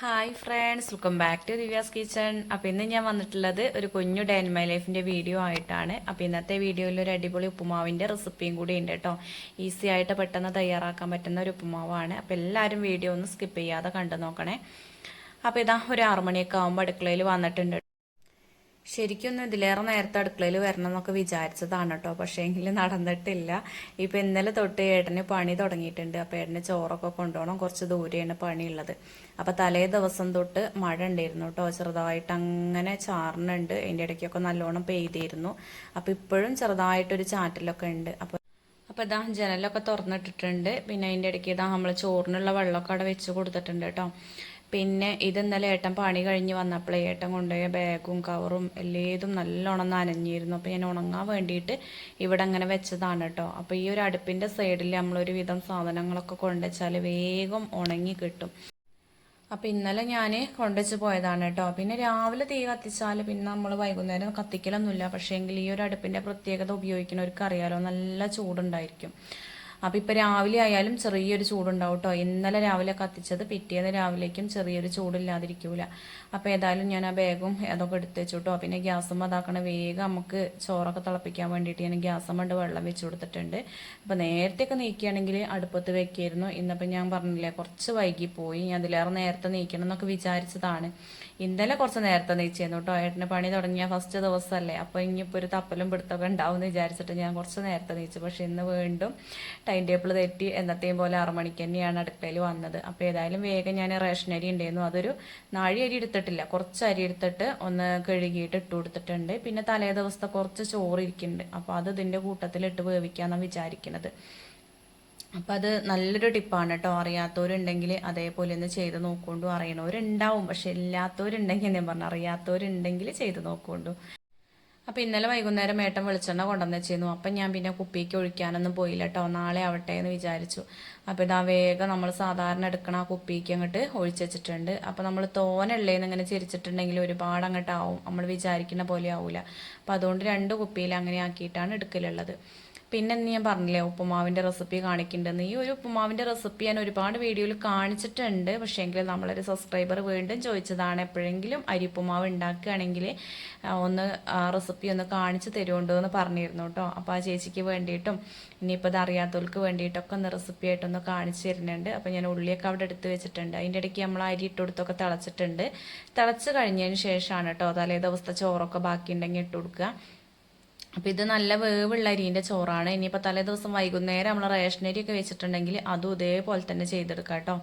Hi friends welcome back to Divya's kitchen അപ്പോൾ ഇന്ന് ഞാൻ വന്നിട്ടുള്ളത് ഒരു കുഞ്ഞു ഡേ മൈ ലൈഫിന്റെ വീഡിയോ ആയിട്ടാണ്. അപ്പോൾ ഇന്നത്തെ വീഡിയോയിൽ ഒരു അടിപൊളി ഉപ്പുമാവിന്റെ റെസിപ്പിയും കൂടി ഉണ്ട് കേട്ടോ ഈസി ആയിട്ട് പെട്ടെന്ന് തയ്യാറാക്കാൻ പറ്റുന്ന ഒരു ഉപ്പുമാവാണ്. അപ്പോൾ എല്ലാവരും വീഡിയോ ഒന്ന് സ്കിപ്പ് ചെയ്യാതെ കണ്ടു നോക്കണേ. അപ്പോൾ ഇതാ ഒരു ആറുമണിയൊക്കെ ആകുമ്പോൾ അടുക്കളയിൽ വന്നിട്ടുണ്ട് ശരിക്കൊന്നും ഇതിലേറെ നേരത്തെ അടുക്കളയിൽ വരണം എന്നൊക്കെ വിചാരിച്ചതാണ് കേട്ടോ. പക്ഷേ എങ്കിൽ നടന്നിട്ടില്ല. ഇപ്പം ഇന്നലെ തൊട്ട് ഏട്ടന് പണി തുടങ്ങിയിട്ടുണ്ട്. അപ്പം ഏട്ടന് ചോറൊക്കെ കൊണ്ടുപോകണം. കുറച്ച് ദൂരെയാണ് പണിയുള്ളത്. അപ്പം തലേ ദിവസം തൊട്ട് മഴ ഉണ്ടായിരുന്നു കേട്ടോ. ചെറുതായിട്ട് അങ്ങനെ ചാറിനുണ്ട് അതിന്റെ ഇടയ്ക്കൊക്കെ നല്ലോണം പെയ്തിരുന്നു. അപ്പം ഇപ്പോഴും ചെറുതായിട്ടൊരു ചാറ്റലൊക്കെ ഉണ്ട്. അപ്പം അപ്പോൾ ഇതാ ജനലൊക്കെ തുറന്നിട്ടിട്ടുണ്ട്. പിന്നെ അതിന്റെ ഇടയ്ക്ക് ഇതാ നമ്മൾ ചോറിനുള്ള വെള്ളമൊക്കെ അവിടെ വെച്ച് കൊടുത്തിട്ടുണ്ട് കേട്ടോ. പിന്നെ ഇത് ഇന്നലെ ഏട്ടൻ പണി കഴിഞ്ഞ് വന്നപ്പോഴേ ഏട്ടൻ കൊണ്ടുപോയ ബാഗും കവറും എല്ലേതും നല്ലോണം നനഞ്ഞിരുന്നു അപ്പോൾ ഞാൻ ഉണങ്ങാൻ വേണ്ടിയിട്ട് ഇവിടെ അങ്ങനെ വെച്ചതാണ് കേട്ടോ. അപ്പോൾ ഈ ഒരു അടുപ്പിന്റെ സൈഡിൽ നമ്മളൊരു വിധം സാധനങ്ങളൊക്കെ കൊണ്ടുവച്ചാൽ വേഗം ഉണങ്ങി കിട്ടും. അപ്പോൾ ഇന്നലെ ഞാൻ കൊണ്ടുവച്ച് പോയതാണ് കേട്ടോ. പിന്നെ രാവിലെ തീ കത്തിച്ചാൽ പിന്നെ നമ്മൾ വൈകുന്നേരം കത്തിക്കലൊന്നുമില്ല. പക്ഷേ എങ്കിൽ ഈ ഒരു അടുപ്പിന്റെ പ്രത്യേകത ഉപയോഗിക്കുന്നവർക്ക് അറിയാലോ നല്ല ചൂടുണ്ടായിരിക്കും. അപ്പോൾ ഇപ്പോൾ രാവിലെ ആയാലും ചെറിയൊരു ചൂടുണ്ടാവും കേട്ടോ ഇന്നലെ രാവിലെ കത്തിച്ചത് പിറ്റേന്ന് രാവിലേക്കും ചെറിയൊരു ചൂടില്ലാതിരിക്കൂല. അപ്പോൾ ഏതായാലും ഞാൻ ആ ബാഗും അതൊക്കെ എടുത്ത് വെച്ചു കേട്ടോ പിന്നെ ഗ്യാസും അതാക്കണ വേഗം നമുക്ക് ചോറൊക്കെ തിളപ്പിക്കാൻ വേണ്ടിയിട്ട് ഞാൻ ഗ്യാസും കൊണ്ട് വെള്ളം വെച്ച് കൊടുത്തിട്ടുണ്ട്. അപ്പോൾ നേരത്തെയൊക്കെ നീക്കുകയാണെങ്കിൽ അടുപ്പത്ത് വെക്കായിരുന്നു. ഇന്നിപ്പോൾ ഞാൻ പറഞ്ഞില്ലേ കുറച്ച് വൈകിപ്പോയി പോയി ഞാൻ അതിലേറെ നേരത്തെ നീക്കണം എന്നൊക്കെ വിചാരിച്ചതാണ്. ഇന്നലെ കുറച്ച് നേരത്തെ നീച്ചിരുന്നു കേട്ടോ ഏട്ടന് പണി തുടങ്ങിയ ഫസ്റ്റ് ദിവസമല്ലേ അപ്പോൾ ഇനിയിപ്പോൾ ഒരു തപ്പലും പിടുത്തമൊക്കെ ഉണ്ടാവും വിചാരിച്ചിട്ട് ഞാൻ കുറച്ച് നേരത്തെ നീച്ചു. പക്ഷെ ഇന്ന് വീണ്ടും ടൈം ടേബിൾ തെറ്റി എന്നത്തെയും പോലെ ആറു മണിക്ക് തന്നെയാണ് അടുക്കളയിൽ വന്നത്. അപ്പോൾ ഏതായാലും വേഗം ഞാൻ റേഷൻ അരി ഉണ്ടായിരുന്നു. അതൊരു നാഴി അരി എടുത്തിട്ടില്ല. കുറച്ച് അരി എടുത്തിട്ട് ഒന്ന് കഴുകിയിട്ട് ഇട്ടു കൊടുത്തിട്ടുണ്ട്. പിന്നെ തലേ ദിവസത്തെ കുറച്ച് ചോറ് ഇരിക്കുന്നുണ്ട്. അപ്പോൾ അത് ഇതിന്റെ കൂട്ടത്തിൽ ഇട്ട് വേവിക്കാമെന്നാണ് വിചാരിക്കുന്നത് അപ്പം അത് നല്ലൊരു ടിപ്പാണ് കേട്ടോ അറിയാത്തവരുണ്ടെങ്കിൽ അതേപോലെ ഒന്ന് ചെയ്ത് നോക്കൊണ്ടു. അറിയണവരുണ്ടാവും പക്ഷെ ഇല്ലാത്തവരുണ്ടെങ്കിൽ ഞാൻ പറഞ്ഞു അറിയാത്തവരുണ്ടെങ്കിൽ ചെയ്ത് നോക്കൊണ്ടു. അപ്പം ഇന്നലെ വൈകുന്നേരം ഏട്ടൻ വെളിച്ചെണ്ണ കൊണ്ടുവന്ന് വെച്ചിരുന്നു. അപ്പം ഞാൻ പിന്നെ കുപ്പിക്ക് ഒഴിക്കാനൊന്നും പോയില്ല കേട്ടോ നാളെ ആവട്ടെ എന്ന് വിചാരിച്ചു. അപ്പോൾ ഇതാ വേഗം നമ്മൾ സാധാരണ എടുക്കണ ആ കുപ്പിക്ക് അങ്ങോട്ട് ഒഴിച്ച് വെച്ചിട്ടുണ്ട്. അപ്പോൾ നമ്മൾ തോനുള്ളേന്ന് ഇങ്ങനെ ചിരിച്ചിട്ടുണ്ടെങ്കിൽ ഒരുപാട് അങ്ങോട്ടാവും. നമ്മൾ വിചാരിക്കുന്ന പോലെ ആവില്ല അപ്പോൾ അതുകൊണ്ട് രണ്ട് കുപ്പിയിൽ അങ്ങനെ ആക്കിയിട്ടാണ് എടുക്കലുള്ളത്. പിന്നെ ഞാൻ പറഞ്ഞില്ലേ ഉപ്പുമാവിന്റെ റെസിപ്പി കാണിക്കുന്നുണ്ടെന്ന്. ഈ ഒരു ഉപ്പുമാവിന്റെ റെസിപ്പി ഞാൻ ഒരുപാട് വീഡിയോയിൽ കാണിച്ചിട്ടുണ്ട്. പക്ഷേ എങ്കിൽ നമ്മളൊരു സബ്സ്ക്രൈബർ വീണ്ടും ചോദിച്ചതാണ് എപ്പോഴെങ്കിലും അരി ഉപ്പുമാവ് ഉണ്ടാക്കുകയാണെങ്കിൽ ഒന്ന് റെസിപ്പി ഒന്ന് കാണിച്ച് തരുമുണ്ടോ എന്ന് പറഞ്ഞിരുന്നു കേട്ടോ. അപ്പോൾ ആ ചേച്ചിക്ക് വേണ്ടിയിട്ടും ഇനിയിപ്പോൾ ഇത് അറിയാത്തവർക്ക് വേണ്ടിയിട്ടൊക്കെ ഒന്ന് റെസിപ്പി ആയിട്ടൊന്ന് കാണിച്ചു തരുന്നുണ്ട്. അപ്പോൾ ഞാൻ ഉള്ളിയൊക്കെ അവിടെ എടുത്ത് വെച്ചിട്ടുണ്ട്. അതിന്റെ ഇടയ്ക്ക് നമ്മൾ അരി ഇട്ട് കൊടുത്തൊക്കെ തിളച്ചിട്ടുണ്ട്. തിളച്ച് കഴിഞ്ഞതിന് ശേഷമാണ് കേട്ടോ തലേ ദിവസത്തെ ചോറൊക്കെ ബാക്കിയുണ്ടെങ്കിൽ ഇട്ട് കൊടുക്കുക. അപ്പോൾ ഇത് നല്ല വേവുള്ള അരിന്റെ ചോറാണ്. ഇനിയിപ്പോൾ തലേ ദിവസം വൈകുന്നേരം നമ്മൾ റേഷനരി ഒക്കെ വെച്ചിട്ടുണ്ടെങ്കിൽ അതും ഇതേപോലെ തന്നെ ചെയ്തെടുക്കാം കേട്ടോ.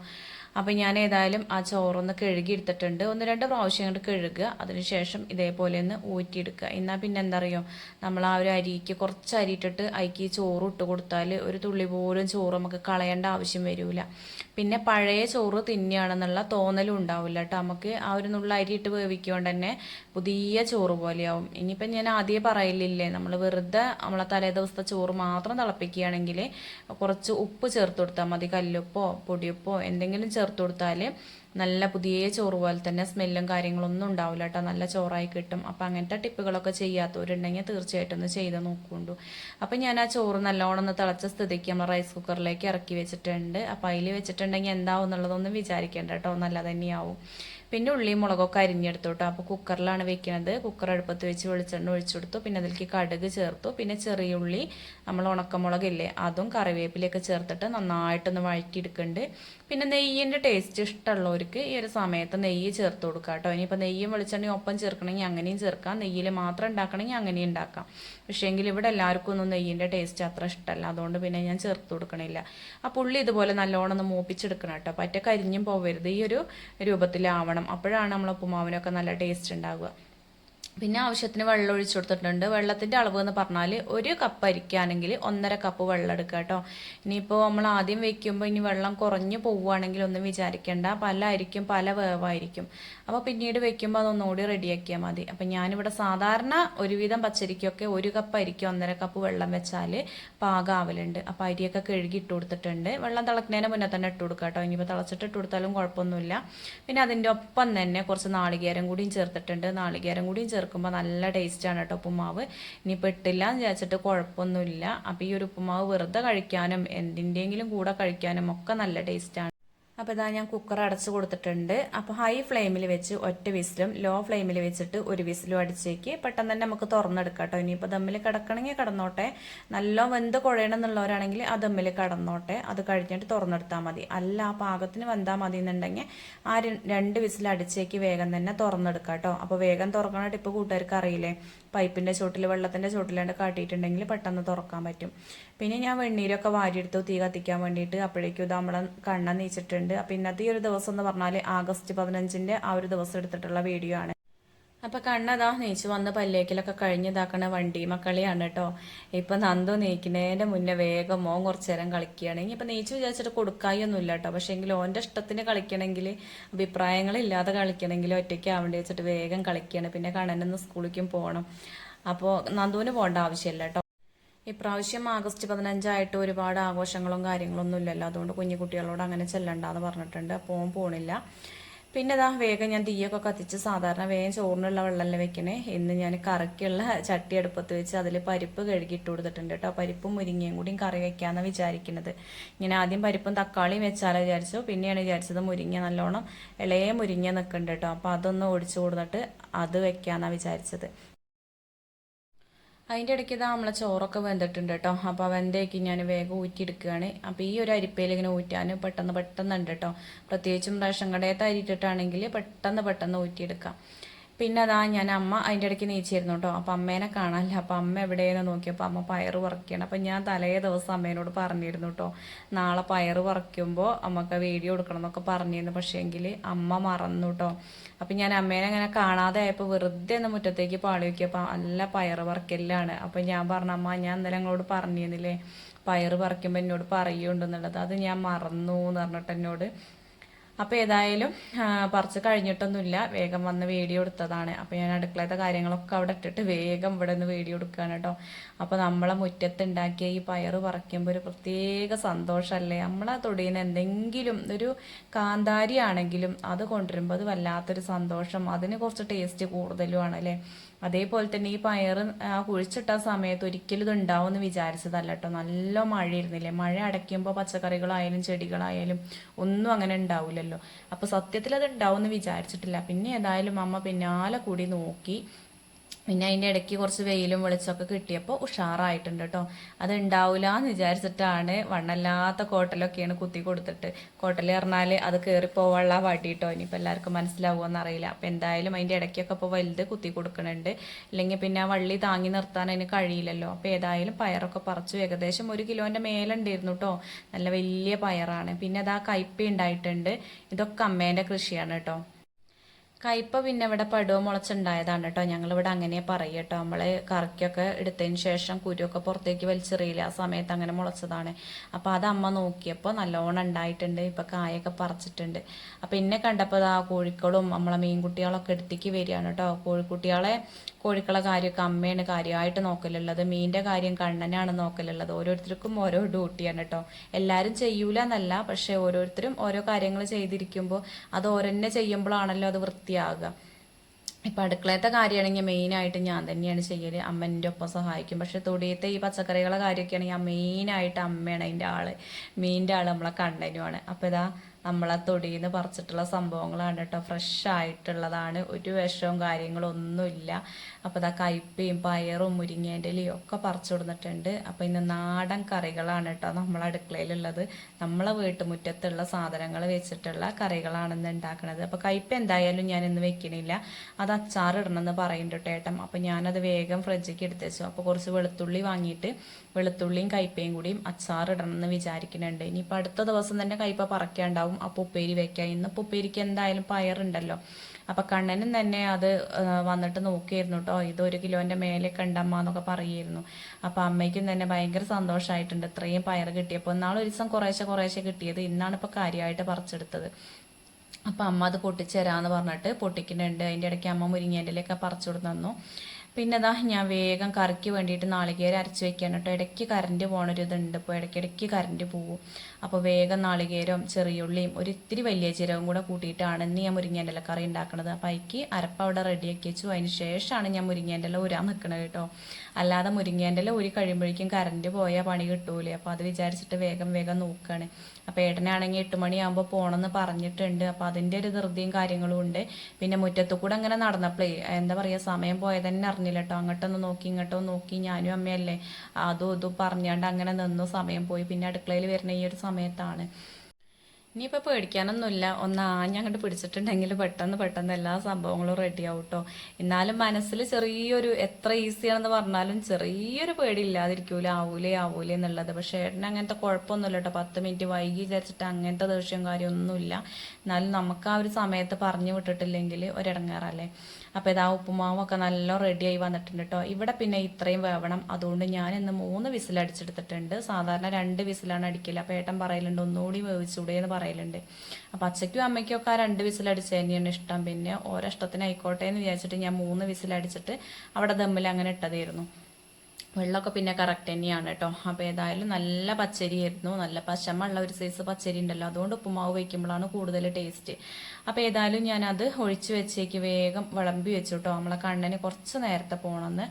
അപ്പം ഞാൻ ഏതായാലും ആ ചോറൊന്ന് കഴുകി എടുത്തിട്ടുണ്ട് ഒന്ന് രണ്ട് പ്രാവശ്യം കൊണ്ട് കഴുകുക. അതിനുശേഷം ഇതേപോലെ ഒന്ന് ഊറ്റിയെടുക്കുക. എന്നാൽ പിന്നെ എന്താ അറിയോ നമ്മൾ ആ ഒരു അരിക്ക് കുറച്ച് അരി ഇട്ടിട്ട് അരിക്ക് ചോറ് ഇട്ട് കൊടുത്താൽ ഒരു തുള്ളി പോലും ചോറ് നമുക്ക് കളയേണ്ട ആവശ്യം വരില്ല പിന്നെ പഴയ ചോറ് തിന്നുകയാണെന്നുള്ള തോന്നലും ഉണ്ടാവില്ല കേട്ടോ നമുക്ക് ആ ഒരു നുള്ള അരി ഇട്ട് വേവിക്കൊണ്ട് തന്നെ പുതിയ ചോറ് പോലെയാവും. ഇനിയിപ്പം ഞാൻ ആദ്യമേ പറയില്ലേ നമ്മൾ വെറുതെ നമ്മളെ തലേ ദിവസത്തെ ചോറ് മാത്രം തിളപ്പിക്കുകയാണെങ്കിൽ കുറച്ച് ഉപ്പ് ചേർത്ത് കൊടുത്താൽ മതി. കല്ലുപ്പോ പൊടിയുപ്പോ എന്തെങ്കിലും ചേർത്ത് കൊടുത്താൽ നല്ല പുതിയ ചോറ് പോലെ തന്നെ സ്മെല്ലും കാര്യങ്ങളൊന്നും ഉണ്ടാവില്ല കേട്ടോ. നല്ല ചോറായി കിട്ടും. അപ്പം അങ്ങനത്തെ ടിപ്പുകളൊക്കെ ചെയ്യാത്തവരുണ്ടെങ്കിൽ തീർച്ചയായിട്ടും ഒന്ന് ചെയ്ത് നോക്കുന്നുണ്ട് അപ്പം ഞാൻ ആ ചോറ് നല്ലോണം ഒന്ന് തിളച്ച സ്ഥിതിക്ക് നമ്മൾ റൈസ് കുക്കറിലേക്ക് ഇറക്കി വെച്ചിട്ടുണ്ട്. അപ്പം അതിൽ വെച്ചിട്ടുണ്ടെങ്കിൽ എന്താവും എന്നുള്ളതൊന്നും വിചാരിക്കേണ്ട കേട്ടോ. നല്ല തന്നെയാവും. പിന്നെ ഉള്ളിയും മുളകൊക്കെ അരിഞ്ഞെടുത്തു കേട്ടോ. അപ്പോൾ കുക്കറിലാണ് വെക്കുന്നത് കുക്കർ അടുപ്പത്ത് വെച്ച് വെളിച്ചെണ്ണ ഒഴിച്ചു കൊടുത്തു. പിന്നെ അതിലേക്ക് കടുക് ചേർത്തു. പിന്നെ ചെറിയ ഉള്ളി നമ്മൾ ഉണക്കമുളകില്ലേ അതും കറിവേപ്പിലൊക്കെ ചേർത്തിട്ട് നന്നായിട്ടൊന്ന് വഴറ്റിയെടുക്കുന്നുണ്ട്. പിന്നെ നെയ്യിന്റെ ടേസ്റ്റ് ഇഷ്ടമുള്ളവർക്ക് ഈ ഒരു സമയത്ത് നെയ്യ് ചേർത്ത് കൊടുക്കുക കേട്ടോ. ഇനിയിപ്പോൾ നെയ്യും വെളിച്ചെണ്ണയും ഒപ്പം ചേർക്കണമെങ്കിൽ അങ്ങനെയും ചേർക്കാം. നെയ്യിൽ മാത്രം ഉണ്ടാക്കണമെങ്കിൽ അങ്ങനെയും ഉണ്ടാക്കാം. പക്ഷേങ്കിൽ ഇവിടെ എല്ലാവർക്കും ഒന്നും നെയ്യിന്റെ ടേസ്റ്റ് അത്ര ഇഷ്ടമല്ല. അതുകൊണ്ട് പിന്നെ ഞാൻ ചേർത്ത് കൊടുക്കണില്ല. ആ പുള്ളി ഇതുപോലെ നല്ലോണം ഒന്ന് മൂപ്പിച്ചെടുക്കണം കേട്ടോ. പറ്റ കരിഞ്ഞും പോവരുത്. ഈ ഒരു രൂപത്തിലാവണം. അപ്പോഴാണ് നമ്മൾ ഉപ്പുമാവിനൊക്കെ നല്ല ടേസ്റ്റ് ഉണ്ടാവുക. പിന്നെ ആവശ്യത്തിന് വെള്ളം ഒഴിച്ചു കൊടുത്തിട്ടുണ്ട്. വെള്ളത്തിന്റെ അളവ് എന്ന് പറഞ്ഞാൽ ഒരു കപ്പ് അരിക്കാണെങ്കിൽ ഒന്നര കപ്പ് വെള്ളം എടുക്കുക കേട്ടോ ഇനിയിപ്പോൾ നമ്മൾ ആദ്യം വെക്കുമ്പോൾ ഇനി വെള്ളം കുറഞ്ഞു പോവുകയാണെങ്കിൽ ഒന്നും വിചാരിക്കേണ്ട. പല അരിക്കും പല വേവായിരിക്കും. അപ്പോൾ പിന്നീട് വെക്കുമ്പോൾ അതൊന്നുകൂടി റെഡിയാക്കിയാൽ മതി. അപ്പം ഞാനിവിടെ സാധാരണ ഒരുവിധം പച്ചരിക്കൊക്കെ ഒരു കപ്പ് അരിക്ക് ഒന്നര കപ്പ് വെള്ളം വെച്ചാൽ പാകാവലുണ്ട് അപ്പോൾ അരിയൊക്കെ കഴുകി ഇട്ട് കൊടുത്തിട്ടുണ്ട്. വെള്ളം തിളക്കുന്നതിന് മുന്നേ തന്നെ ഇട്ട് കൊടുക്കുക കേട്ടോ ഇനിയിപ്പോൾ തിളച്ചിട്ട് ഇട്ട് കൊടുത്താലും കുഴപ്പമൊന്നുമില്ല. പിന്നെ അതിന്റെ ഒപ്പം തന്നെ കുറച്ച് നാളികേരം കൂടിയും ചേർത്തിട്ടുണ്ട്. നാളികേരം കൂടിയും ചേർക്കുമ്പോൾ നല്ല ടേസ്റ്റാണ് കേട്ടോ ഉപ്പുമാവ്. ഇനിയിപ്പോൾ ഇട്ടില്ല എന്ന് വിചാരിച്ചിട്ട് കുഴപ്പമൊന്നുമില്ല. അപ്പോൾ ഈ ഒരു ഉപ്പുമാവ് വെറുതെ കഴിക്കാനും എന്തിന്റെയെങ്കിലും കൂടെ കഴിക്കാനും ഒക്കെ നല്ല ടേസ്റ്റാണ് അപ്പോൾ ഇതാ ഞാൻ കുക്കർ അടച്ചു കൊടുത്തിട്ടുണ്ട്. അപ്പോൾ ഹൈ ഫ്ലെയിമിൽ വെച്ച് ഒറ്റ വിസിലും ലോ ഫ്ലെയിമിൽ വെച്ചിട്ട് ഒരു വിസിലും അടിച്ചേക്ക്. പെട്ടെന്ന് തന്നെ നമുക്ക് തുറന്നെടുക്കാം കേട്ടോ. ഇനിയിപ്പോൾ ദമ്മിൽ കിടക്കണമെങ്കിൽ കിടന്നോട്ടെ. നല്ല വെന്ത് കുഴയണമെന്നുള്ളവരാണെങ്കിൽ ആ ദമ്മിൽ കിടന്നോട്ടെ. അത് കഴിഞ്ഞിട്ട് തുറന്നെടുത്താൽ മതി. അല്ല ആ പാകത്തിന് വെന്താൽ മതി എന്നുണ്ടെങ്കിൽ ആ രണ്ട് വിസിൽ അടിച്ചേക്ക് വേഗം തന്നെ തുറന്നെടുക്കാം കേട്ടോ. അപ്പോൾ വേഗം തുറക്കണ ടിപ്പ് കൂട്ടുകാർക്ക് അറിയില്ലേ? പൈപ്പിന്റെ ചോട്ടിൽ വെള്ളത്തിന്റെ ചോട്ടിലാണ്ട് കാട്ടിയിട്ടുണ്ടെങ്കിൽ പെട്ടെന്ന് തുറക്കാൻ പറ്റും. പിന്നെ ഞാൻ വെണ്ണീരൊക്കെ വാരിയെടുത്തു തീ കത്തിക്കാൻ വേണ്ടിയിട്ട് അപ്പോഴേക്കും ഇത് നമ്മളെ കണ്ണ നീച്ചിട്ടുണ്ട്. അപ്പം ഇന്നത്തെ ഈ ഒരു ദിവസം എന്ന് പറഞ്ഞാൽ ആഗസ്റ്റ് പതിനഞ്ചിന്റെ ആ ഒരു ദിവസം എടുത്തിട്ടുള്ള വീഡിയോ ആണ്. അപ്പൊ കണ്ണതാ നീച്ചു വന്ന പല്ലേക്കിലൊക്കെ കഴിഞ്ഞതാക്കണ വണ്ടി മക്കളിയാണ് കേട്ടോ ഇപ്പൊ നന്ദു നീക്കുന്നതിന്റെ മുന്നേ വേഗം മോൻ കുറച്ചു നേരം കളിക്കുകയാണ്. ഇനിയിപ്പൊ നീച്ചു വിചാരിച്ചിട്ട് കൊടുക്കായൊന്നും ഇല്ല കേട്ടോ പക്ഷെ എങ്കിൽ ഓന്റെ ഇഷ്ടത്തിന് കളിക്കണമെങ്കിൽ അഭിപ്രായങ്ങളില്ലാതെ കളിക്കണമെങ്കിൽ ഒറ്റയ്ക്ക് ആവേണ്ടി വെച്ചിട്ട് വേഗം കളിക്കുകയാണ്. പിന്നെ കണ്ണനൊന്ന് സ്കൂളിലേക്കും പോകണം അപ്പോ നന്ദുവിന് പോകേണ്ട ആവശ്യമില്ല കേട്ടോ ഇപ്രാവശ്യം ആഗസ്റ്റ് പതിനഞ്ചായിട്ട് ഒരുപാട് ആഘോഷങ്ങളും കാര്യങ്ങളൊന്നും ഇല്ലല്ലോ. അതുകൊണ്ട് കുഞ്ഞു കുട്ടികളോട് അങ്ങനെ ചെല്ലണ്ടെന്ന് പറഞ്ഞിട്ടുണ്ട്. അപ്പോൾ പോണില്ല. പിന്നെ ഇതാ വേഗം ഞാൻ തീയൊക്കെ കത്തിച്ച് സാധാരണ വേഗം ചോറിനുള്ള വെള്ളമല്ലേ വെക്കണേ. ഇന്ന് ഞാൻ കറിക്കുള്ള ചട്ടി അടുപ്പത്ത് വെച്ച് അതിൽ പരിപ്പ് കഴുകിയിട്ട് കൊടുത്തിട്ടുണ്ട് കേട്ടോ. പരിപ്പും മുരിങ്ങയും കൂടിയും കറി വെക്കാന്ന് വിചാരിക്കുന്നത് ഇങ്ങനെ ആദ്യം പരിപ്പും തക്കാളിയും വെച്ചാലോ വിചാരിച്ചു പിന്നെയാണ് വിചാരിച്ചത് മുരിങ്ങ നല്ലോണം ഇളയ മുരിങ്ങ നിൽക്കുന്നുണ്ട് കേട്ടോ. അപ്പോൾ അതൊന്ന് ഒടിച്ചു കൊടുത്തിട്ട് അത് വെക്കാന്നാ വിചാരിച്ചത്. അതിന്റെ ഇടയ്ക്ക് ഇതാ നമ്മളെ ചോറൊക്കെ വെന്തിട്ടുണ്ട് കേട്ടോ. അപ്പോൾ വെന്തേക്ക് ഞാൻ വേഗം ഊറ്റിയെടുക്കുകയാണ്. അപ്പോൾ ഈ ഒരു അരിപ്പയിൽ ഇങ്ങനെ ഊറ്റാൻ പെട്ടെന്ന് പെട്ടെന്ന് ഉണ്ട് കേട്ടോ. പ്രത്യേകിച്ചും റേഷൻ കടയത്ത് അരിയിട്ടിട്ടാണെങ്കിൽ പെട്ടെന്ന് പെട്ടെന്ന് ഊറ്റിയെടുക്കാം. പിന്നെ അതാ ഞാൻ അമ്മ അതിന്റെ ഇടയ്ക്ക് നീച്ചിരുന്നു കേട്ടോ. അപ്പം അമ്മേനെ കാണാനില്ല. അപ്പം അമ്മ എവിടെയെന്ന് നോക്കിയപ്പോൾ അമ്മ പയറ് പറക്കുകയാണ്. അപ്പം ഞാൻ തലേ ദിവസം അമ്മേനോട് പറഞ്ഞിരുന്നു കേട്ടോ. നാളെ പയറ് പറിക്കുമ്പോൾ അമ്മയ്ക്ക് വീഡിയോ എടുക്കണം എന്നൊക്കെ പറഞ്ഞിരുന്നു. പക്ഷേങ്കിൽ അമ്മ മറന്നു കേട്ടോ. അപ്പം ഞാൻ അമ്മേനെ അങ്ങനെ കാണാതെ ആയപ്പോൾ വെറുതെ ഒന്ന് മുറ്റത്തേക്ക് പാളി നോക്കിയപ്പോൾ നല്ല പയറ് പറക്കലാണ് അപ്പം ഞാൻ പറഞ്ഞു അമ്മ ഞാൻ ഇന്നലെ ഞങ്ങളോട് പറഞ്ഞിരുന്നില്ലേ പയറ് പറിക്കുമ്പോൾ എന്നോട് പറയുന്നുണ്ടെന്നുള്ളത് അത് ഞാൻ മറന്നു എന്ന് പറഞ്ഞിട്ട് എന്നോട് അപ്പോൾ ഏതായാലും പറിച്ചു കഴിഞ്ഞിട്ടൊന്നുമില്ല. വേഗം വന്ന് വീഡിയോ എടുത്തതാണ്. അപ്പോൾ ഞാൻ അടുക്കളത്തെ കാര്യങ്ങളൊക്കെ അവിടെ ഇട്ടിട്ട് വേഗം ഇവിടെ നിന്ന് വീഡിയോ എടുക്കുകയാണ് കേട്ടോ. അപ്പോൾ നമ്മളെ മുറ്റത്തുണ്ടാക്കിയ ഈ പയറ് പറിക്കുമ്പോൾ ഒരു പ്രത്യേക സന്തോഷമല്ലേ? നമ്മളെ തൊടിയിൽ എന്തെങ്കിലും ഒരു കാന്താരി ആണെങ്കിലും അത് കൊണ്ടുവരുമ്പോൾ അത് വല്ലാത്തൊരു സന്തോഷം. അതിന് കുറച്ച് ടേസ്റ്റ് കൂടുതലുമാണ് അല്ലേ? അതേപോലെ തന്നെ ഈ പയർ ആ കുഴിച്ചിട്ട സമയത്ത് ഒരിക്കലും ഇത് ഉണ്ടാവുമെന്ന് വിചാരിച്ചതല്ല കേട്ടോ. നല്ല മഴയിരുന്നില്ലേ മഴ അടയ്ക്കുമ്പോൾ പച്ചക്കറികളായാലും ചെടികളായാലും ഒന്നും അങ്ങനെ ഉണ്ടാവില്ലല്ലോ അപ്പൊ സത്യത്തിൽ അത് ഉണ്ടാവുമെന്ന് വിചാരിച്ചിട്ടില്ല. പിന്നെ ഏതായാലും അമ്മ പിന്നാലെ കൂടി നോക്കി പിന്നെ അതിന്റെ ഇടയ്ക്ക് കുറച്ച് വെയിലും വെളിച്ചമൊക്കെ കിട്ടിയപ്പോൾ ഉഷാറായിട്ടുണ്ട് കേട്ടോ അത് ഉണ്ടാവില്ല എന്ന് വിചാരിച്ചിട്ടാണ് വണ്ണല്ലാത്ത കോട്ടലൊക്കെയാണ് കുത്തി കൊടുത്തിട്ട്. കോട്ടൽ പറഞ്ഞാൽ അത് കയറിപ്പോവാനുള്ള വടി കേട്ടോ ഇനിയിപ്പോൾ എല്ലാവർക്കും മനസ്സിലാവുമോ എന്നറിയില്ല അപ്പം എന്തായാലും അതിന്റെ ഇടയ്ക്കൊക്കെ ഇപ്പോൾ വലുത് കുത്തി കൊടുക്കുന്നുണ്ട് അല്ലെങ്കിൽ പിന്നെ ആ വള്ളി താങ്ങി നിർത്താൻ അതിന് കഴിയില്ലല്ലോ. അപ്പോൾ ഏതായാലും പയറൊക്കെ പറിച്ചു. ഏകദേശം ഒരു കിലോന്റെ മേലുണ്ടായിരുന്നു കേട്ടോ നല്ല വലിയ പയറാണ്. പിന്നെ അത് ആ കയ്പ ഉണ്ടായിട്ടുണ്ട്. ഇതൊക്കെ അമ്മേന്റെ കൃഷിയാണ് കേട്ടോ കയ്പ പിന്നെ ഇവിടെ പടുവ മുളച്ചുണ്ടായതാണ് കേട്ടോ ഞങ്ങളിവിടെ അങ്ങനെ പറയും കേട്ടോ നമ്മൾ കറിക്കൊക്കെ എടുത്തതിന് ശേഷം കുരുവൊക്കെ പുറത്തേക്ക് വലിച്ചെറിയില്ല ആ സമയത്ത് അങ്ങനെ മുളച്ചതാണ്. അപ്പൊ അത് അമ്മ നോക്കിയപ്പോൾ നല്ലോണം ഉണ്ടായിട്ടുണ്ട്. ഇപ്പൊ കായൊക്കെ പറിച്ചിട്ടുണ്ട്. അപ്പൊ എന്നെ കണ്ടപ്പോൾ ആ കോഴിക്കളും നമ്മളെ മീൻകുട്ടികളൊക്കെ എടുത്തേക്ക് വരികയാണ് കേട്ടോ കോഴിക്കുട്ടികളെ കോഴിക്കളെ കാര്യമൊക്കെ അമ്മയാണ് കാര്യമായിട്ട് നോക്കലുള്ളത്. മീന്റെ കാര്യം കണ്ണനാണ് നോക്കലുള്ളത്. ഓരോരുത്തർക്കും ഓരോ ഡ്യൂട്ടിയാണ് കേട്ടോ എല്ലാവരും ചെയ്യൂല എന്നല്ല പക്ഷെ ഓരോരുത്തരും ഓരോ കാര്യങ്ങൾ ചെയ്തിരിക്കുമ്പോൾ അത് ഓരോന്നെ ചെയ്യുമ്പോഴാണല്ലോ അത് വൃത്തിയാകുക. ഇപ്പം അടുക്കളത്തെ കാര്യമാണെങ്കിൽ മെയിനായിട്ട് ഞാൻ തന്നെയാണ് ചെയ്യൽ അമ്മേന്റെ ഒപ്പം സഹായിക്കും. പക്ഷെ തൊടിയത്തെ ഈ പച്ചക്കറികളെ കാര്യമൊക്കെ ആണെങ്കിൽ മെയിനായിട്ട് അമ്മയാണ് അതിന്റെ ആൾ മീന്റെ ആൾ നമ്മളെ കണ്ണനുമാണ് അപ്പോൾ ഇതാ നമ്മളെ തൊടിയിൽ നിന്ന് പറിച്ചിട്ടുള്ള സംഭവങ്ങളാണ് കേട്ടോ. ഫ്രഷ് ആയിട്ടുള്ളതാണ്. ഒരു വിഷവും കാര്യങ്ങളും ഒന്നുമില്ല. അപ്പോൾ ഇതാ കയ്പയും പയറും മുരിങ്ങേന്റെ ഇലയും ഒക്കെ പറിച്ചു കൊടുത്തിട്ടുണ്ട്. അപ്പോൾ ഇന്ന് നാടൻ കറികളാണ് കേട്ടോ നമ്മളെ അടുക്കളയിലുള്ളത്. നമ്മളെ വീട്ടുമുറ്റത്തുള്ള സാധനങ്ങൾ വെച്ചിട്ടുള്ള കറികളാണ് ഇന്ന് ഉണ്ടാക്കുന്നത് അപ്പോൾ കയ്പ എന്തായാലും ഞാൻ ഇന്ന് വെക്കണില്ല. അത് അച്ചാർ ഇടണമെന്ന് പറയുന്നുണ്ട് ഏട്ടൻ. അപ്പോൾ ഞാനത് വേഗം ഫ്രിഡ്ജിലേക്ക് എടുത്തേച്ചു അപ്പോൾ കുറച്ച് വെളുത്തുള്ളി വാങ്ങിയിട്ട് വെളുത്തുള്ളിയും കയ്പയും കൂടിയും അച്ചാർ ഇടണമെന്ന് വിചാരിക്കുന്നുണ്ട്. ഇനിയിപ്പോൾ അടുത്ത ദിവസം തന്നെ കയ്പ പറക്കാണ്ടാവും അപ്പോൾ ഉപ്പേരി വെക്കാം ഇന്നിപ്പോൾ ഉപ്പേരിക്ക് എന്തായാലും പയറുണ്ടല്ലോ. അപ്പൊ കണ്ണനും തന്നെ അത് ആ, വന്നിട്ട് നോക്കിയിരുന്നു കേട്ടോ ഇത് ഒരു കിലോന്റെ മേലെ കണ്ടമ്മ എന്നൊക്കെ പറയായിരുന്നു അപ്പൊ അമ്മയ്ക്കും തന്നെ ഭയങ്കര സന്തോഷമായിട്ടുണ്ട്. ഇത്രയും പയർ കിട്ടിയപ്പോൾ നാളെ ഒരു ദിവസം കുറേശ്ശെ കുറേശ്ശെ കിട്ടിയത് ഇന്നാണ് ഇപ്പൊ കാര്യമായിട്ട് പറിച്ചെടുത്തത്. അപ്പൊ അമ്മ അത് പൊട്ടിച്ചു തരാന്ന് പറഞ്ഞിട്ട് പൊട്ടിക്കുന്നുണ്ട്. അതിന്റെ ഇടയ്ക്ക് അമ്മ മുരിങ്ങേന്റെ പറിച്ചു കൊടുത്തു തന്നു. പിന്നെ ഇതാ ഞാൻ വേഗം കറിക്ക് വേണ്ടിയിട്ട് നാളികേരം അരച്ച് വെക്കാൻ കേട്ടോ. ഇടയ്ക്ക് കറണ്ട് പോകണൊരു ഇതുണ്ട് ഇപ്പോൾ ഇടയ്ക്കിടയ്ക്ക് കറണ്ട് പോകും അപ്പോൾ വേഗം നാളികേരവും ചെറിയുള്ളിയും ഒരു ഇത്തിരി വലിയ ചിരവും കൂടെ കൂട്ടിയിട്ടാണ് ഇന്ന് ഞാൻ മുരിങ്ങേന്റെ കറി ഉണ്ടാക്കുന്നത്. അപ്പോൾ അതിക്ക് അരപ്പ അവിടെ റെഡിയാക്കി വെച്ചു. അതിന് ശേഷമാണ് ഞാൻ മുരിങ്ങേന്റെ ഉരാൻ നിൽക്കുന്നത് കേട്ടോ. അല്ലാതെ മുരിങ്ങേന്റെ ഉരി കഴിയുമ്പോഴേക്കും കറണ്ട് പോയാൽ പണി കിട്ടൂലേ. അപ്പോൾ അത് വിചാരിച്ചിട്ട് വേഗം വേഗം നോക്കുകയാണ് അപ്പോൾ ഏട്ടനാണെങ്കിൽ എട്ട് മണിയാകുമ്പോൾ പോകണമെന്ന് പറഞ്ഞിട്ടുണ്ട്. അപ്പോൾ അതിന്റെ ഒരു ധൃതിയും കാര്യങ്ങളും ഉണ്ട്. പിന്നെ മുറ്റത്തു കൂടെ അങ്ങനെ നടന്നപ്പോഴേ എന്താ പറയുക സമയം പോയത് തന്നെ അറിഞ്ഞില്ല കേട്ടോ അങ്ങോട്ടൊന്ന് നോക്കി ഇങ്ങോട്ടൊന്ന് നോക്കി. ഞാനും അമ്മയല്ലേ. അതും ഇതും പറഞ്ഞാണ്ട് അങ്ങനെ നിന്നു. സമയം പോയി. പിന്നെ അടുക്കളയിൽ വരുന്ന ഈ ഒരു സമയത്താണ്. ഇനിയിപ്പോൾ പേടിക്കാനൊന്നുമില്ല. ഒന്ന് ആഞ്ഞങ്ങോട്ട് പിടിച്ചിട്ടുണ്ടെങ്കിൽ പെട്ടെന്ന് പെട്ടെന്ന് എല്ലാ സംഭവങ്ങളും റെഡി കേട്ടോ എന്നാലും മനസ്സിൽ ചെറിയൊരു എത്ര ഈസിയാണെന്ന് പറഞ്ഞാലും ചെറിയൊരു പേടി ഇല്ലാതിരിക്കൂല ആവൂലേ ആവൂലേ എന്നുള്ളത്. പക്ഷേ ഏട്ടന് അങ്ങനത്തെ കുഴപ്പമൊന്നുമില്ല കേട്ടോ പത്ത് മിനിറ്റ് വൈകി വിചാരിച്ചിട്ട് അങ്ങനത്തെ ദേഷ്യം കാര്യമൊന്നുമില്ല. എന്നാലും നമുക്ക് ആ ഒരു സമയത്ത് പറഞ്ഞു വിട്ടിട്ടില്ലെങ്കിൽ ഒരിടങ്ങാറല്ലേ. അപ്പോൾ ഇതാ ഉപ്പുമാവൊക്കെ നല്ല റെഡിയായി വന്നിട്ടുണ്ട് കേട്ടോ ഇവിടെ പിന്നെ ഇത്രയും വേവണം. അതുകൊണ്ട് ഞാൻ ഇന്ന് മൂന്ന് വിസിൽ അടിച്ചെടുത്തിട്ടുണ്ട്. സാധാരണ രണ്ട് വിസിലാണ് അടിക്കില്ല അപ്പോൾ ഏട്ടൻ പറയലുണ്ട് ഒന്നുകൂടി വേവിച്ചൂടെ എന്ന് പറയലുണ്ട്. അപ്പോൾ അച്ഛയ്ക്കും അമ്മയ്ക്കും ഒക്കെ ആ രണ്ട് വിസിൽ അടിച്ച് തന്നെയാണ് ഇഷ്ടം. പിന്നെ ഓരോ ഇഷ്ടത്തിന് ആയിക്കോട്ടെ എന്ന് വിചാരിച്ചിട്ട് ഞാൻ മൂന്ന് വിസിൽ അടിച്ചിട്ട് അവിടെ ദമ്മിൽ അങ്ങനെ ഇട്ടതായിരുന്നു. വെള്ളമൊക്കെ പിന്നെ കറക്റ്റ് തന്നെയാണ് കേട്ടോ അപ്പോൾ ഏതായാലും നല്ല പച്ചരി ആയിരുന്നു നല്ല പശമുള്ള ഒരു സൈസ് പച്ചരി ഉണ്ടല്ലോ. അതുകൊണ്ട് ഉപ്പുമാവ് വയ്ക്കുമ്പോഴാണ് കൂടുതൽ ടേസ്റ്റ് അപ്പോൾ ഏതായാലും ഞാനത് ഒഴിച്ചു വെച്ചേക്ക് വേഗം വിളമ്പി വെച്ചു കേട്ടോ നമ്മളെ കണ്ണിന് കുറച്ച് നേരത്തെ പോകണമെന്ന്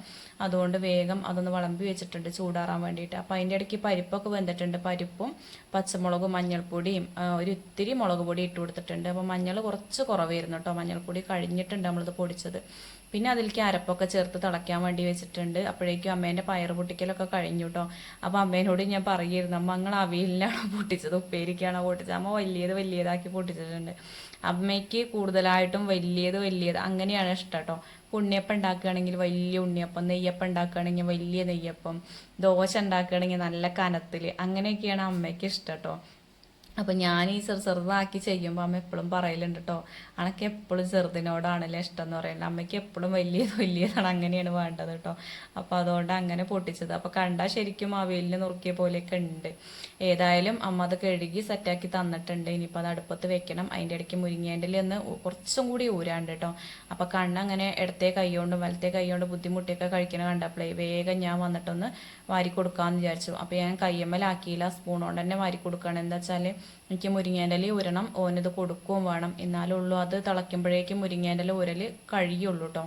അതുകൊണ്ട് വേഗം അതൊന്ന് വിളമ്പി വെച്ചിട്ടുണ്ട് ചൂടാറാൻ വേണ്ടിയിട്ട്. അപ്പോൾ അതിന്റെ ഇടയ്ക്ക് പരിപ്പൊക്കെ വെന്തിട്ടുണ്ട്. പരിപ്പും പച്ചമുളകും മഞ്ഞൾപ്പൊടിയും ഒരു ഇത്തിരി മുളക് പൊടി ഇട്ട് കൊടുത്തിട്ടുണ്ട്. അപ്പോൾ മഞ്ഞൾ കുറച്ച് കുറവായിരുന്നു കേട്ടോ മഞ്ഞൾപ്പൊടി കഴിഞ്ഞിട്ടുണ്ട് നമ്മളിത് പൊടിച്ചത്. പിന്നെ അതിലേക്ക് അരപ്പൊക്കെ ചേർത്ത് തിളയ്ക്കാൻ വേണ്ടി വെച്ചിട്ടുണ്ട്. അപ്പോഴേക്കും അമ്മേന്റെ പയർ പൊട്ടിക്കലൊക്കെ കഴിഞ്ഞു കേട്ടോ അപ്പോൾ അമ്മേനോട് ഞാൻ പറയുമായിരുന്നു അമ്മ നിങ്ങൾ അവിയലിനാണോ പൊട്ടിച്ചത്? ഉപ്പേരിക്കാണോ പൊട്ടിച്ചത്? അമ്മ വലിയത് വലിയതാക്കി പൊട്ടിച്ചിട്ടുണ്ട്. അമ്മയ്ക്ക് കൂടുതലായിട്ടും വലിയത് വലിയത് അങ്ങനെയാണ് ഇഷ്ടം കേട്ടോ ഉണ്ണിയപ്പം ഉണ്ടാക്കുകയാണെങ്കിൽ വലിയ ഉണ്ണിയപ്പം നെയ്യപ്പം ഉണ്ടാക്കുകയാണെങ്കിൽ വലിയ നെയ്യപ്പം ദോശ ഉണ്ടാക്കുകയാണെങ്കിൽ നല്ല കനത്തിൽ അങ്ങനെയൊക്കെയാണ് അമ്മയ്ക്ക് ഇഷ്ടം കേട്ടോ അപ്പൊ ഞാൻ ഈ ചെറു ചെറുതാക്കി ചെയ്യുമ്പോൾ അമ്മ എപ്പോഴും പറയലുണ്ട് കേട്ടോ അണക്ക് എപ്പോഴും ചെറുതിനോടാണല്ലേ ഇഷ്ടം എന്ന് പറയുന്നത് അമ്മയ്ക്ക് എപ്പോഴും വലിയത് വലിയതാണ് അങ്ങനെയാണ് വേണ്ടത് കേട്ടോ അപ്പൊ അതുകൊണ്ട് അങ്ങനെ പൊട്ടിച്ചത്. അപ്പൊ കണ്ടാൽ ശരിക്കും അവയിലിന് നുറുക്കിയ പോലെയൊക്കെ ഉണ്ട് ഏതായാലും അമ്മ അത് കഴുകി സെറ്റാക്കി തന്നിട്ടുണ്ട്. ഇനിയിപ്പോൾ അത് അടുപ്പത്ത് വെക്കണം. അതിന്റെ ഇടയ്ക്ക് മുരിങ്ങേന്റെ ഒന്ന് കുറച്ചും കൂടി ഊരാണ്ട് കേട്ടോ അപ്പൊ കണ്ണങ്ങനെ ഇടത്തെ കൈ കൊണ്ടും വലത്തെ കൈ കൈകൊണ്ട് ബുദ്ധിമുട്ടിയൊക്കെ കഴിക്കണ കണ്ടപ്പോഴേ വേഗം ഞാൻ വന്നിട്ടൊന്ന് വാരി കൊടുക്കാമെന്ന് വിചാരിച്ചു. അപ്പോൾ ഞാൻ കയ്യമ്മലാക്കിയില്ല സ്പൂൺ കൊണ്ട് തന്നെ വാരി കൊടുക്കുകയാണ് എന്താ വെച്ചാൽ എനിക്ക് മുരിങ്ങേന്റെ ഇല ഉരണം ഓനത് കൊടുക്കുകയും വേണം. എന്നാലുള്ളൂ അത് തിളയ്ക്കുമ്പോഴേക്കും മുരിങ്ങേന്റെ ഇല ഉരൽ കഴിയുള്ളൂ കേട്ടോ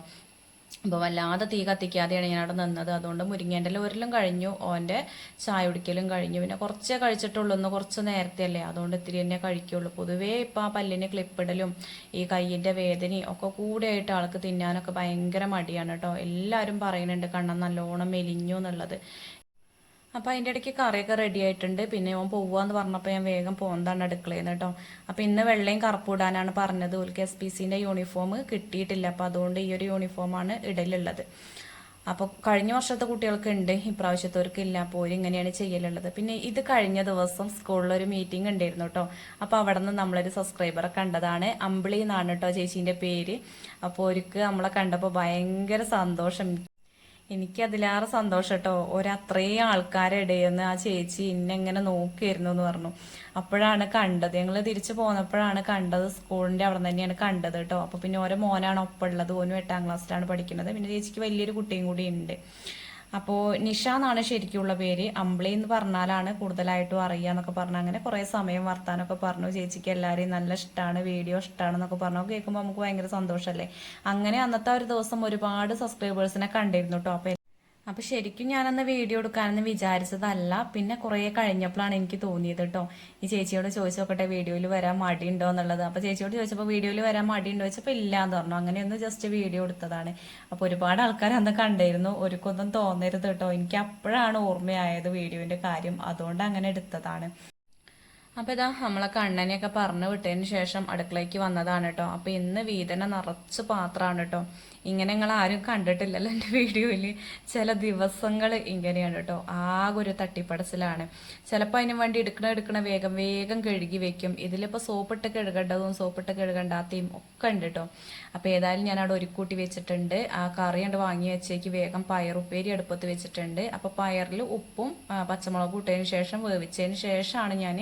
അപ്പോൾ വല്ലാതെ തീ കത്തിക്കാതെയാണ് ഞാൻ അവിടെ നിന്നത്. അതുകൊണ്ട് മുരിങ്ങേന്റെ ഒരിലും കഴിഞ്ഞു. ഓന്റെ ചായ കുടിക്കലും കഴിഞ്ഞു. പിന്നെ കുറച്ചേ കഴിച്ചിട്ടുള്ളൂ ഒന്ന് കുറച്ച് നേരത്തെ അല്ലേ അതുകൊണ്ട് ഇത്തിരി തന്നെ കഴിക്കുള്ളൂ. പൊതുവേ ഇപ്പോൾ ആ പല്ലിന് ക്ലിപ്പിടലും ഈ കയ്യിന്റെ വേദനയും ഒക്കെ കൂടെയായിട്ട് ആൾക്ക് തിന്നാനൊക്കെ ഭയങ്കര മടിയാണ് കേട്ടോ. എല്ലാവരും പറയുന്നുണ്ട് കണ്ണം നല്ലോണം മെലിഞ്ഞു എന്നുള്ളത്. അപ്പോൾ അതിന്റെ ഇടയ്ക്ക് കറിയൊക്കെ റെഡി ആയിട്ടുണ്ട്. പിന്നെ ഓൻ പോവാന്ന് പറഞ്ഞപ്പോൾ ഞാൻ വേഗം പോകുന്നതാണ് അടുക്കളയിൽ നിന്ന് കേട്ടോ. അപ്പോൾ ഇന്ന് വെള്ളയും കറുപ്പ് ഇടാനാണ് പറഞ്ഞത്. ഓൽക്ക് എസ് പി സിന്റെ യൂണിഫോം കിട്ടിയിട്ടില്ല. അപ്പോൾ അതുകൊണ്ട് ഈ ഒരു യൂണിഫോമാണ് ഇടലുള്ളത്. അപ്പോൾ കഴിഞ്ഞ വർഷത്തെ കുട്ടികൾക്ക് ഉണ്ട്. ഇപ്രാവശ്യത്തവർക്ക് ഇല്ല. അപ്പോൾ ഇങ്ങനെയാണ് ചെയ്യലുള്ളത്. പിന്നെ ഇത് കഴിഞ്ഞ ദിവസം സ്കൂളിൽ ഒരു മീറ്റിംഗ് ഉണ്ടായിരുന്നു കേട്ടോ. അപ്പോൾ അവിടെ നിന്ന് നമ്മളൊരു സബ്സ്ക്രൈബറെ കണ്ടതാണ്. അമ്പിളി എന്നാണ് കേട്ടോ ചേച്ചീന്റെ പേര്. അപ്പോൾ അവർക്ക് നമ്മളെ കണ്ടപ്പോൾ ഭയങ്കര സന്തോഷം. എനിക്ക് അതിലേറെ സന്തോഷം കേട്ടോ ഒരത്രയും ആൾക്കാരുടെ ഇടയിൽ ആ ചേച്ചി ഇന്നെങ്ങനെ നോക്കിയിരുന്നു എന്ന് പറഞ്ഞു. അപ്പോഴാണ് കണ്ടത്. ഞങ്ങൾ തിരിച്ചു പോന്നപ്പോഴാണ് കണ്ടത് സ്കൂളിന്റെ അവിടെ തന്നെയാണ് കണ്ടത് കേട്ടോ. അപ്പൊ പിന്നെ ഓരോ മോനാണ് ഒപ്പം ഉള്ളത്. ഓനും എട്ടാം ക്ലാസ്സിലാണ് പഠിക്കുന്നത്. പിന്നെ ചേച്ചിക്ക് വലിയൊരു കുട്ടിയും കൂടി ഉണ്ട്. അപ്പോൾ നിഷ എന്നാണ് ശരിക്കുള്ള പേര്. അമ്പിളി എന്ന് പറഞ്ഞാലാണ് കൂടുതലായിട്ടും അറിയുക എന്നൊക്കെ പറഞ്ഞു അങ്ങനെ കുറേ സമയം വർത്താനൊക്കെ പറഞ്ഞു. ചേച്ചിക്ക് എല്ലാവരെയും നല്ല ഇഷ്ടമാണ് വീഡിയോ ഇഷ്ടമാണെന്നൊക്കെ പറഞ്ഞു. കേൾക്കുമ്പോൾ നമുക്ക് ഭയങ്കര സന്തോഷമല്ലേ അങ്ങനെ അന്നത്തെ ഒരു ദിവസം ഒരുപാട് സബ്സ്ക്രൈബേഴ്സിനെ കണ്ടിരുന്നു കേട്ടോ അപ്പോൾ അപ്പൊ ശരിക്കും ഞാനന്ന് വീഡിയോ എടുക്കാനെന്ന് വിചാരിച്ചതല്ല. പിന്നെ കുറെ കഴിഞ്ഞപ്പോഴാണ് എനിക്ക് തോന്നിയത് കേട്ടോ ഈ ചേച്ചിയോട് ചോദിച്ചു നോക്കട്ടെ വീഡിയോയിൽ വരാൻ മടിയുണ്ടോ എന്നുള്ളത്. അപ്പൊ ചേച്ചിയോട് ചോദിച്ചപ്പോൾ വീഡിയോയിൽ വരാൻ മടിയുണ്ടോ? ചോദിച്ചപ്പോൾ ഇല്ല എന്ന് പറഞ്ഞു. അങ്ങനെ ഒന്ന് ജസ്റ്റ് വീഡിയോ എടുത്തതാണ്. അപ്പൊ ഒരുപാട് ആൾക്കാർ അന്ന് കണ്ടിരുന്നു. ഒരുക്കൊന്നും തോന്നരുത് കേട്ടോ എനിക്ക് അപ്പോഴാണ് ഓർമ്മയായത് വീഡിയോന്റെ കാര്യം. അതുകൊണ്ട് അങ്ങനെ എടുത്തതാണ്. അപ്പൊ ഇതാ നമ്മളെ കണ്ണനെയൊക്കെ പറഞ്ഞു വിട്ടതിന് ശേഷം അടുക്കളയ്ക്ക് വന്നതാണ് കേട്ടോ. അപ്പൊ ഇന്ന് വീതന നിറച്ച് പാത്രമാണ് കേട്ടോ. ഇങ്ങനെ നിങ്ങൾ ആരും കണ്ടിട്ടില്ലല്ലോ എന്റെ വീഡിയോയിൽ. ചില ദിവസങ്ങൾ ഇങ്ങനെയാണ് കേട്ടോ. ആകെ ഒരു തട്ടിപ്പടച്ചിലാണ്. ചിലപ്പോൾ അതിന് വേണ്ടി എടുക്കണ എടുക്കണ വേഗം വേഗം കഴുകി വെക്കും. ഇതിലിപ്പോൾ സോപ്പിട്ട് കഴുകേണ്ടതും സോപ്പിട്ട് കഴുകണ്ടാത്തയും ഒക്കെ ഉണ്ട് കേട്ടോ. അപ്പോൾ ഏതായാലും ഞാൻ അവിടെ ഒരുക്കൂട്ടി വെച്ചിട്ടുണ്ട്. ആ കറി കണ്ട് വാങ്ങി വെച്ചേക്ക് വേഗം പയറുപ്പേരി അടുപ്പത്ത് വെച്ചിട്ടുണ്ട്. അപ്പോൾ പയറിൽ ഉപ്പും പച്ചമുളകും ഇട്ടതിന് ശേഷം വേവിച്ചതിന് ശേഷമാണ് ഞാൻ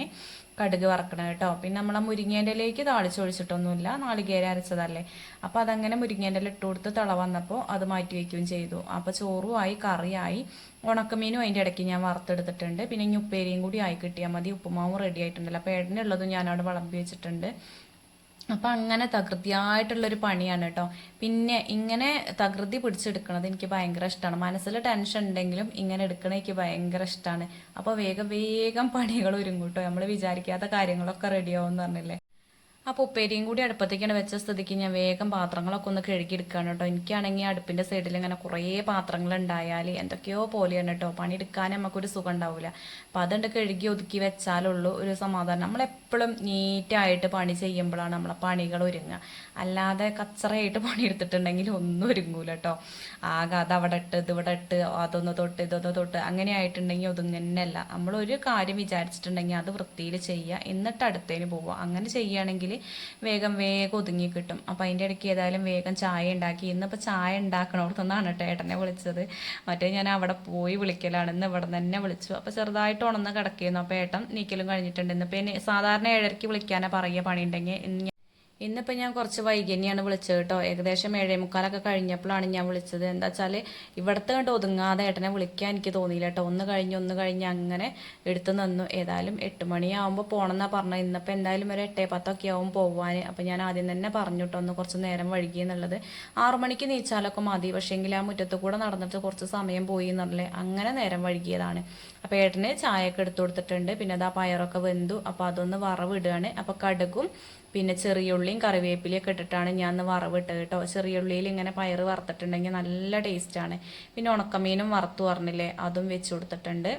കടുക് വറക്കണം കേട്ടോ. പിന്നെ നമ്മളെ മുരിങ്ങേന്റെ താളിച്ച് താളിച്ചൊഴിച്ചിട്ടൊന്നുമില്ല നാളികേര അരച്ചതല്ലേ. അപ്പോൾ അതങ്ങനെ മുരിങ്ങേന്റെ ഇല ഇട്ട് കൊടുത്ത് തിള വന്നപ്പോൾ അത് മാറ്റി വയ്ക്കുകയും ചെയ്തു. അപ്പോൾ ചോറുമായി കറിയായി ഉണക്കമീനും അതിന്റെ ഇടയ്ക്ക് ഞാൻ വറുത്തെടുത്തിട്ടുണ്ട്. പിന്നെ ഇനി ഉപ്പേരിയും കൂടി ആയി കിട്ടിയാൽ മതി. ഉപ്പുമാവും റെഡി ആയിട്ടുണ്ടല്ലോ. അപ്പോൾ ഏടനുള്ളതും ഞാനവിടെ വിളമ്പി വെച്ചിട്ടുണ്ട്. അപ്പം അങ്ങനെ തകൃതിയായിട്ടുള്ള ഒരു പണിയാണ് കേട്ടോ. പിന്നെ ഇങ്ങനെ തകൃതി പിടിച്ചെടുക്കണത് എനിക്ക് ഭയങ്കര ഇഷ്ടമാണ് മനസ്സിൽ ടെൻഷൻ ഉണ്ടെങ്കിലും ഇങ്ങനെ എടുക്കണ എനിക്ക് ഭയങ്കര ഇഷ്ടമാണ് അപ്പോൾ വേഗം വേഗം പണികൾ ഒരുങ്ങും കേട്ടോ നമ്മൾ വിചാരിക്കാത്ത കാര്യങ്ങളൊക്കെ റെഡിയാവും എന്ന് പറഞ്ഞില്ലേ? അപ്പോൾ ഉപ്പേരിയും കൂടി അടുപ്പത്തേക്കാണ് വെച്ച സ്ഥിതിക്ക് ഞാൻ വേഗം പാത്രങ്ങളൊക്കെ ഒന്ന് കഴുകിയെടുക്കുകയാണ് കേട്ടോ. എനിക്കാണെങ്കിൽ അടുപ്പിന്റെ സൈഡിൽ ഇങ്ങനെ കുറേ പാത്രങ്ങൾ ഉണ്ടായാൽ എന്തൊക്കെയോ പോലെയാണ് കേട്ടോ. പണിയെടുക്കാൻ നമുക്കൊരു സുഖം ഉണ്ടാവില്ല അപ്പോൾ അതുകൊണ്ട് കഴുകി ഒതുക്കി വെച്ചാലുള്ളൂ ഒരു സമാധാനം. നമ്മളെപ്പോഴും നീറ്റായിട്ട് പണി ചെയ്യുമ്പോഴാണ് നമ്മളെ പണികൾ ഒരുങ്ങുക. അല്ലാതെ കച്ചറയായിട്ട് പണിയെടുത്തിട്ടുണ്ടെങ്കിൽ ഒന്നും ഒരുങ്ങൂല കേട്ടോ. ആകെ അത് അവിടെ ഇട്ട് ഇത് ഇവിടെ ഇട്ട് അതൊന്ന് തൊട്ട് ഇതൊന്ന് തൊട്ട് അങ്ങനെ ആയിട്ടുണ്ടെങ്കിൽ ഒതുങ്ങന്നെയല്ല നമ്മളൊരു കാര്യം വിചാരിച്ചിട്ടുണ്ടെങ്കിൽ അത് വൃത്തിയിൽ ചെയ്യുക. എന്നിട്ട് അടുത്തേന് പോവുക. അങ്ങനെ ചെയ്യുകയാണെങ്കിൽ വേഗം വേഗം ഒതുങ്ങി കിട്ടും. അപ്പം അതിന്റെ ഇടയ്ക്ക് ഏതായാലും വേഗം ചായ ഉണ്ടാക്കി. ഇന്നിപ്പോൾ ചായ ഉണ്ടാക്കണോടത്തുനിന്നാണ് കേട്ടോ ഏട്ടനെ വിളിച്ചത്. മറ്റേ ഞാൻ അവിടെ പോയി വിളിക്കലാണ്. ഇന്ന് ഇവിടെ തന്നെ വിളിച്ചു. അപ്പോൾ ചെറുതായിട്ട് ഉണന്ന് കിടക്കിയിരുന്നു. അപ്പോൾ ഏട്ടൻ നീക്കലും കഴിഞ്ഞിട്ടുണ്ട്. ഇന്നിപ്പോൾ സാധാരണ ഏഴരയ്ക്ക് വിളിക്കാനാണ് പറയുക പണിയുണ്ടെങ്കിൽ. ഇന്നിപ്പോൾ ഞാൻ കുറച്ച് വൈകി വിളിച്ചത് കേട്ടോ. ഏകദേശം ഏഴേ മുക്കാലൊക്കെ കഴിഞ്ഞപ്പോഴാണ് ഞാൻ വിളിച്ചത്. എന്താ വെച്ചാൽ ഇവിടുത്തെ കണ്ട് ഒതുങ്ങാതെ ഏട്ടനെ വിളിക്കാൻ എനിക്ക് തോന്നിയില്ല കേട്ടോ. ഒന്ന് കഴിഞ്ഞ് ഒന്ന് കഴിഞ്ഞ് അങ്ങനെ എടുത്തു നിന്നു. ഏതായാലും എട്ട് മണിയാവുമ്പോൾ പോകണമെന്നാണ് പറഞ്ഞത്. ഇന്നിപ്പോൾ എന്തായാലും ഒരു എട്ടേ പത്തൊക്കെ ആവും പോകാൻ അപ്പോൾ ഞാൻ ആദ്യം തന്നെ പറഞ്ഞു കേട്ടോ ഒന്ന് കുറച്ച് നേരം വഴുകി എന്നുള്ളത്. ആറു മണിക്ക് നീച്ചാലൊക്കെ മതി. പക്ഷേങ്കിൽ ആ മുറ്റത്ത് കൂടെ നടന്നിട്ട് കുറച്ച് സമയം പോയി എന്നല്ലേ അങ്ങനെ നേരം വഴുകിയതാണ് അപ്പോൾ ഏട്ടന് ചായയൊക്കെ എടുത്തു കൊടുത്തിട്ടുണ്ട്. പിന്നെ അത് ആ പയറൊക്കെ വെന്തു. അപ്പോൾ അതൊന്ന് വറവിടുകയാണ്. അപ്പോൾ കടുകും പിന്നെ ചെറിയുള്ളിയും കറിവേപ്പിലയൊക്കെ ഇട്ടിട്ടാണ് ഞാൻ ഇന്ന് വറവിട്ടത് കേട്ടോ. ചെറിയുള്ളിയിൽ ഇങ്ങനെ പയറ് വറുത്തിട്ടുണ്ടെങ്കിൽ നല്ല ടേസ്റ്റാണ് പിന്നെ ഉണക്കമീനും വറുത്തു പറഞ്ഞില്ലേ അതും വെച്ച് കൊടുത്തിട്ടുണ്ട്.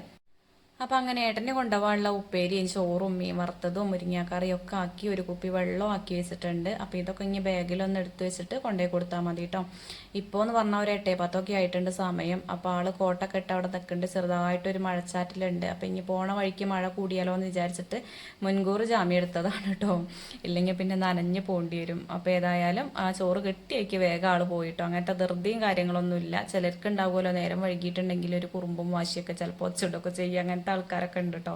അപ്പം അങ്ങനെ ഏട്ടനെ കൊണ്ടുപോകാനുള്ള ഉപ്പേരിയും ചോറും മീൻ വറുത്തതും മുരിങ്ങാക്കറിയും ഒക്കെ ആക്കി ഒരു കുപ്പി വെള്ളം ആക്കി വെച്ചിട്ടുണ്ട്. അപ്പോൾ ഇതൊക്കെ ഇനി ബാഗിലൊന്ന് എടുത്തു വെച്ചിട്ട് കൊണ്ടുപോയി കൊടുത്താൽ മതി കേട്ടോ ഇപ്പോൾ എന്ന് പറഞ്ഞാൽ ഒരു എട്ടേ പത്തൊക്കെ ആയിട്ടുണ്ട് സമയം. അപ്പോൾ ആൾ കോട്ടൊക്കെ ഇട്ട് അവിടെ നിൽക്കുന്നുണ്ട്. ചെറുതായിട്ടൊരു മഴച്ചാറ്റിലുണ്ട്. അപ്പോൾ ഇനി പോണ വഴിക്ക് മഴ കൂടിയാലോ എന്ന് വിചാരിച്ചിട്ട് മുൻകൂർ ജാമ്യം എടുത്തതാണ് കേട്ടോ ഇല്ലെങ്കിൽ പിന്നെ നനഞ്ഞ് പോകേണ്ടി വരും. അപ്പോൾ ഏതായാലും ആ ചോറ് കെട്ടിയേക്ക് വേഗം ആൾ പോയിട്ടോ അങ്ങനത്തെ ധൃതിയും കാര്യങ്ങളൊന്നുമില്ല. ചിലർക്ക് ഉണ്ടാവുമല്ലോ നേരം വൈകിട്ടുണ്ടെങ്കിൽ ഒരു കുറുമ്പും വാശിയൊക്കെ ചിലപ്പോൾ ഒച്ചിടൊക്കെ ചെയ്യുക. അങ്ങനത്തെ ആൾക്കാരൊക്കെ ഉണ്ട് കേട്ടോ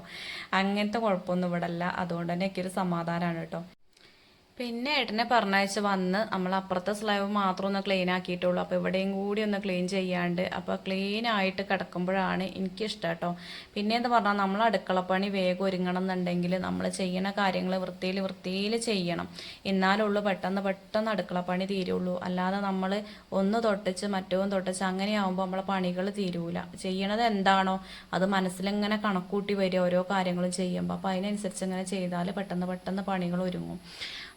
അങ്ങനത്തെ കുഴപ്പമൊന്നും ഇവിടെ അല്ല അതുകൊണ്ട് തന്നെ എനിക്കൊരു സമാധാനമാണ് കേട്ടോ പിന്നെ ഏട്ടനെ പറഞ്ഞയച്ച് വന്ന് നമ്മൾ അപ്പുറത്തെ സ്ലാബ് മാത്രം ഒന്ന് ക്ലീൻ ആക്കിയിട്ടുള്ളൂ. അപ്പോൾ ഇവിടെയും കൂടി ഒന്ന് ക്ലീൻ ചെയ്യാണ്ട് അപ്പോൾ ക്ലീൻ ആയിട്ട് കിടക്കുമ്പോഴാണ് എനിക്കിഷ്ടം കേട്ടോ പിന്നെ എന്ന് പറഞ്ഞാൽ നമ്മൾ അടുക്കളപ്പണി വേഗം ഒരുങ്ങണം എന്നുണ്ടെങ്കിൽ നമ്മൾ ചെയ്യണ കാര്യങ്ങൾ വൃത്തിയിൽ വൃത്തിയിൽ ചെയ്യണം. എന്നാലുള്ളൂ പെട്ടെന്ന് പെട്ടെന്ന് അടുക്കളപ്പണി തീരുള്ളൂ. അല്ലാതെ നമ്മൾ ഒന്ന് തൊട്ടിച്ച് മറ്റവും തൊട്ടിച്ച് അങ്ങനെയാവുമ്പോൾ നമ്മളെ പണികൾ തീരൂല. ചെയ്യണത് എന്താണോ അത് മനസ്സിലിങ്ങനെ കണക്കൂട്ടി വരിക ഓരോ കാര്യങ്ങളും ചെയ്യുമ്പോൾ അപ്പോൾ അതിനനുസരിച്ച് ഇങ്ങനെ ചെയ്താൽ പെട്ടെന്ന് പെട്ടെന്ന് പണികൾ ഒരുങ്ങും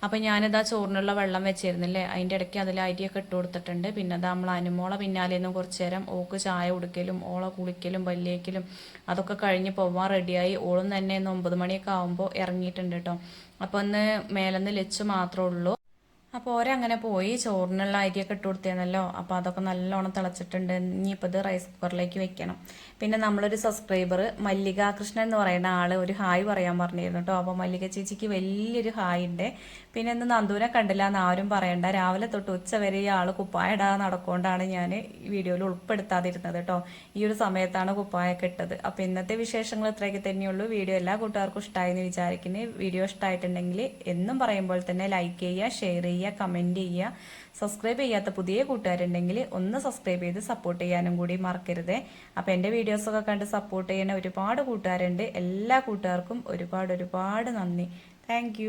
അപ്പം ഞാനിതാ ചോറിനുള്ള വെള്ളം വെച്ചിരുന്നില്ലേ അതിന്റെ ഇടയ്ക്ക് അതിൽ അരിയൊക്കെ ഇട്ട് കൊടുത്തിട്ടുണ്ട്. പിന്നെ അത് നമ്മൾ അനുമോളെ പിന്നാലെ നിന്ന് കുറച്ച് നേരം ഓക്ക് ചായ കുടിക്കലും ഓളെ കുളിക്കലും പല്ലിയേക്കലും അതൊക്കെ കഴിഞ്ഞ് പോവാൻ റെഡിയായി. ഓളും തന്നെ ഇന്ന് ഒമ്പത് മണിയൊക്കെ ആകുമ്പോൾ ഇറങ്ങിയിട്ടുണ്ട് കേട്ടോ അപ്പോൾ ഒന്ന് മേലെന്ന് ലച്ച് മാത്രമേ ഉള്ളൂ. അപ്പോൾ ഓരങ്ങനെ പോയി ചോറിനുള്ള അരിയൊക്കെ ഇട്ട് കൊടുത്തേന്നല്ലോ. അപ്പോൾ അതൊക്കെ നല്ലോണം തിളച്ചിട്ടുണ്ട്. ഇനിയിപ്പോൾ ഇത് റൈസ് കുക്കറിലേക്ക് വെക്കണം. പിന്നെ നമ്മളൊരു സബ്സ്ക്രൈബർ മല്ലിക കൃഷ്ണൻ എന്ന് പറയുന്ന ആൾ ഒരു ഹായ് പറയാൻ പറഞ്ഞിരുന്നു കേട്ടോ അപ്പോൾ മല്ലിക ചേച്ചിക്ക് വലിയൊരു ഹായ് ഉണ്ട്. പിന്നെ ഇന്ന് നന്ദൂനെ കണ്ടില്ല എന്ന് ആരും പറയണ്ട. രാവിലെ തൊട്ട് ഉച്ച വരെ ഈ ആൾ കുപ്പായ നടക്കൊണ്ടാണ് ഞാൻ വീഡിയോയിൽ ഉൾപ്പെടുത്താതിരുന്നത് കേട്ടോ ഈ ഒരു സമയത്താണ് കുപ്പായൊക്കെ ഇട്ടത്. അപ്പോൾ ഇന്നത്തെ വിശേഷങ്ങൾ ഇത്രയൊക്കെ തന്നെയുള്ളൂ. വീഡിയോ എല്ലാ കൂട്ടുകാർക്കും ഇഷ്ടമായി എന്ന് വിചാരിക്കുന്നത് വീഡിയോ ഇഷ്ടമായിട്ടുണ്ടെങ്കിൽ എന്നും പറയുമ്പോൾ തന്നെ ലൈക്ക് ചെയ്യുക ഷെയർ ചെയ്യുക ചെയ്യുക കമന്റ് ചെയ്യുക. സബ്സ്ക്രൈബ് ചെയ്യാത്ത പുതിയ കൂട്ടുകാരുണ്ടെങ്കിൽ ഒന്ന് സബ്സ്ക്രൈബ് ചെയ്ത് സപ്പോർട്ട് ചെയ്യാനും കൂടി മറക്കരുത്. അപ്പോൾ എന്റെ വീഡിയോസൊക്കെ കണ്ട് സപ്പോർട്ട് ചെയ്യുന്ന ഒരുപാട് കൂട്ടുകാരുണ്ട്. എല്ലാ കൂട്ടുകാർക്കും ഒരുപാട് ഒരുപാട് നന്ദി. താങ്ക്